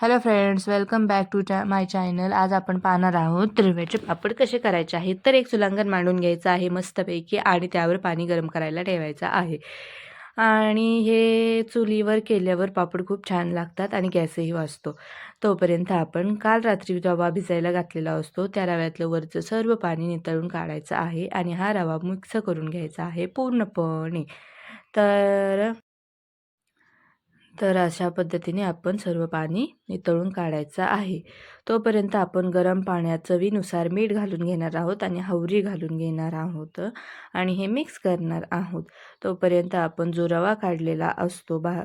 Hello friends welcome back to चा my channel आज आपण पाहणार आहोत त्रिव्याचे पापड कसे करायचे आहेत. तर एक सुलांगण मांडून घ्यायचं आहे मस्तपैकी आणि त्यावर पाणी गरम करायला ठेवायचं आहे. आणि हे चुलीवर केल्यावर पापड खूप छान लागतात आणि गॅसही वाचतो तोपर्यंत आपण काल रात्री रवा भिजायला घातलेला असतो. त्या रव्यातलं वरचं सर्व पाणी नितळून काढायचं आहे आणि हा रवा मिक्स करून घ्यायचा आहे पूर्णपणे. तर तर अशा पद्धतीने आपण सर्व पाणी नितळून काढायचं आहे. तोपर्यंत आपण गरम पाण्यात चवीनुसार मीठ घालून घेणार आहोत आणि हवरी घालून घेणार आहोत आणि हे मिक्स करणार आहोत. तोपर्यंत आपण जो रवा काढलेला असतो बा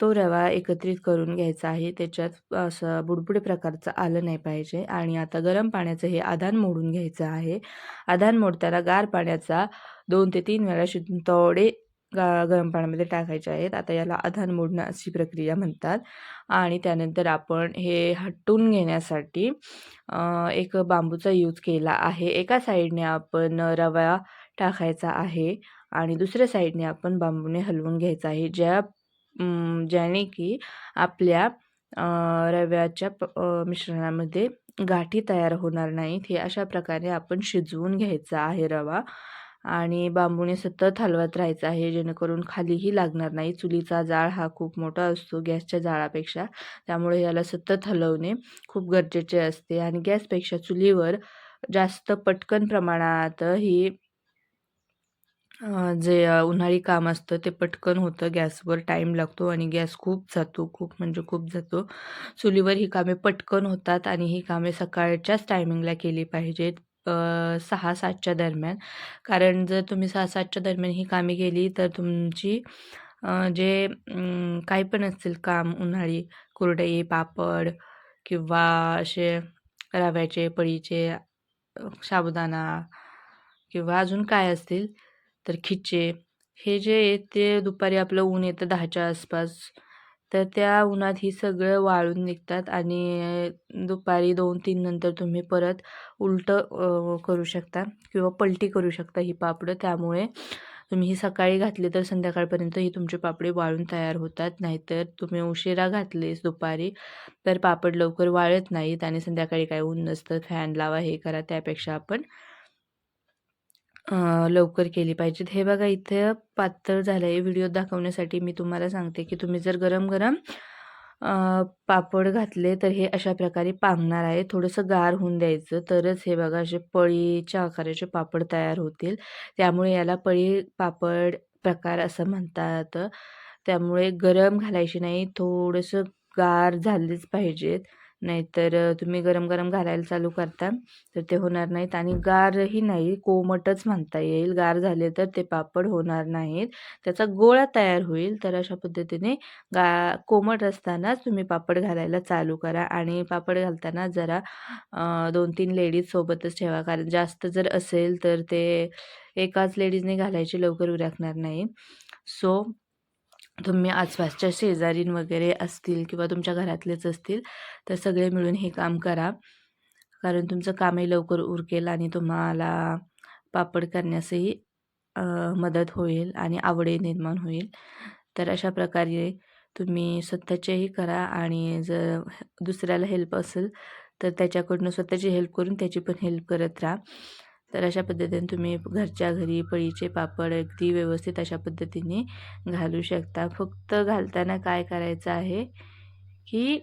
तो रवा एकत्रित करून घ्यायचा आहे. त्याच्यात असं बुडबुडे प्रकारचं आलं नाही पाहिजे आणि आता गरम पाण्याचं हे आधान मोडून घ्यायचं आहे. आधान मोडताना गार पाण्याचा दोन ते तीन वेळा शिंतोडे गा गरम पाण्यामध्ये टाकायचे आहेत. आता याला अधान मोडणं अशी प्रक्रिया म्हणतात. आणि त्यानंतर आपण हे हटून घेण्यासाठी एक बांबूचा यूज केला आहे. एका साईडने आपण रवा टाकायचा आहे आणि दुसऱ्या साईडने आपण बांबूने हलवून घ्यायचा आहे. ज्या ज्याने की आपल्या रव्याच्या मिश्रणामध्ये गाठी तयार होणार नाहीत हे अशा प्रकारे आपण शिजवून घ्यायचा आहे रवा. आणि बांबूने सतत हलवत राहायचं आहे जेणेकरून खालीही लागणार नाही. चुलीचा जाळ हा खूप मोठा असतो गॅसच्या जाळापेक्षा. त्यामुळे याला सतत हलवणे खूप गरजेचे असते. आणि गॅसपेक्षा चुलीवर जास्त पटकन प्रमाणात ही जे उन्हाळी काम असतं ते पटकन होतं. गॅसवर टाईम लागतो आणि गॅस खूप जातो खूप म्हणजे खूप जातो. चुलीवर ही कामे पटकन होतात आणि ही कामे सकाळच्याच टायमिंगला केली पाहिजेत. सहा सातच्या दरम्यान. कारण जर तुम्ही सहा सातच्या दरम्यान ही कामे केली तर तुमची जे काही पण असतील काम उन्हाळी कुरडई पापड किंवा असे रव्याचे पळीचे साबुदाणा किंवा अजून काय असतील तर खिचे हे जे ते दुपारी आपलं ऊन येतं दहाच्या आसपास. तर त्या उन्हात ही सगळं वाळून निघतात आणि दुपारी दोन तीन नंतर तुम्ही परत उलटं करू शकता किंवा पलटी करू शकता ही पापडं. त्यामुळे तुम्ही ही सकाळी घातली तर संध्याकाळपर्यंत ही तुमचे पापडे वाळून तयार होतात. नाहीतर तुम्ही उशिरा घातलेस दुपारी तर पापड लवकर वाळत नाहीत आणि संध्याकाळी काय ऊन नसतं. फॅन लावा हे करा त्यापेक्षा आपण लवकर केली पाहिजेत. हे बघा इथे पातळ झालं आहे व्हिडिओ दाखवण्यासाठी मी तुम्हाला सांगते की तुम्ही जर गरम गरम पापड घातले तर हे अशा प्रकारे पांगणार आहे. थोडंसं गार होऊन द्यायचं. तरच हे बघा असे पळीच्या आकाराचे पापड तयार होतील. त्यामुळे याला पळी पापड प्रकार असं म्हणतात. त्यामुळे गरम घालायची नाही. थोडंसं गार झालेच पाहिजेत. नाहीतर तुम्ही गरम गरम घालायला चालू करता तर ते होणार नाहीत आणि गारही नाही कोमटच म्हणता येईल. गार झाले तर ते पापड होणार नाहीत. त्याचा गोळा तयार होईल. तर अशा पद्धतीने गा कोमट असतानाच तुम्ही पापड घालायला चालू करा आणि पापड घालताना जरा दोन तीन लेडीज सोबतच ठेवा. कारण जास्त जर असेल तर ते एकाच लेडीजने घालायची लवकर उरकणार नाही. सो तुम्ही आसपासच्या शेजारीन वगैरे असतील किंवा तुमच्या घरातलेच असतील तर सगळे मिळून हे काम करा. कारण तुमचं कामही लवकर उरकेल आणि तुम्हाला पापड करण्यासही मदत होईल आणि आवडही निर्माण होईल. तर अशा प्रकारे तुम्ही स्वतःचेही करा आणि जर दुसऱ्याला हेल्प असेल तर त्याच्याकडून स्वतःची हेल्प करून त्याची पण हेल्प करत राहा. तर अशा पद्धतीने तुम्ही घरच्या घरी पळीचे पापड अगदी व्यवस्थित अशा पद्धतीने घालू शकता. फक्त घालताना काय करायचं आहे की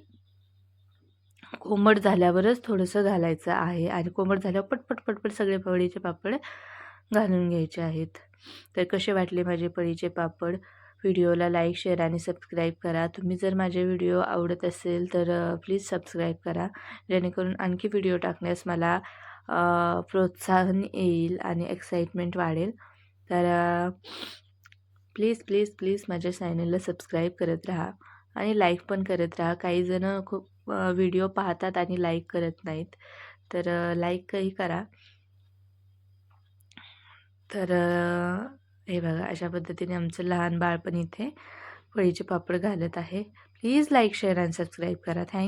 कोमट झाल्यावरच थोडंसं घालायचं आहे आणि कोमट झाल्यावर पटपट पटपट सगळे पळीचे पापड घालून घ्यायचे आहेत. तर कसे वाटले माझे पळीचे पापड? व्हिडिओला लाईक शेअर आणि सबस्क्राईब करा. तुम्ही जर माझे व्हिडिओ आवडत असेल तर प्लीज सबस्क्राईब करा. जेणेकरून आणखी व्हिडिओ टाकण्यास मला प्रोत्साहन येईल आणि एक्साइटमेंट वाढेल. तर प्लीज प्लीज प्लीज माझ्या चॅनलला सबस्क्राईब करत राहा आणि लाईक पण करत राहा. काहीजणं खूप व्हिडिओ पाहतात आणि लाईक करत नाहीत. तर लाईकही करा. तर हे बघा अशा पद्धतीने आमचं लहान बाळ पण इथे फळीचे पापड घालत आहे. प्लीज लाईक शेअर आणि सबस्क्राईब करा. थँक